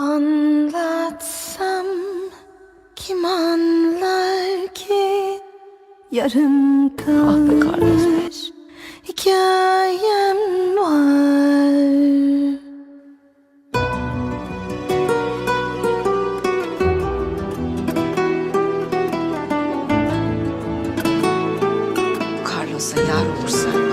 Anlatsam kim anlar ki yarım Ah kalmış hikayem var. Carlos'a yar olursan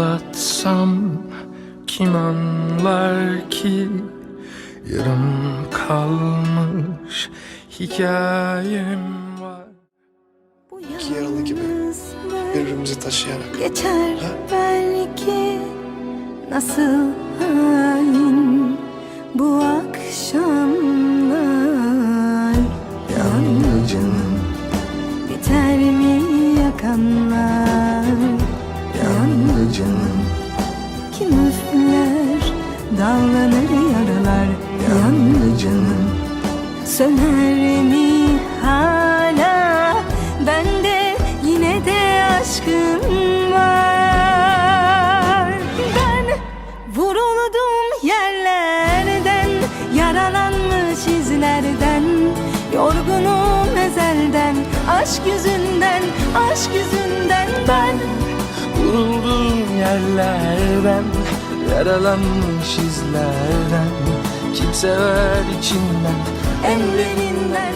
Anlatsam kim anlar ki? Yarım kalmış hikayem var. Bu İki yaralı gibi Birbirimizi taşıyarak. Geçer Ha? belki. Nasıl halin bu akşamlar? Yalnızım biter mi yakanlar dallanır yaralar Yalnızım söner mi hala bende yine de aşkın var. Ben vuruldum yerlerden yaralanmış izlerden yorgunum ezelden aşk yüzünden aşk yüzünden. Ben Vurulduğum yerlerden Yaralanmış izlerden Kim sever içinden en derinden en derinden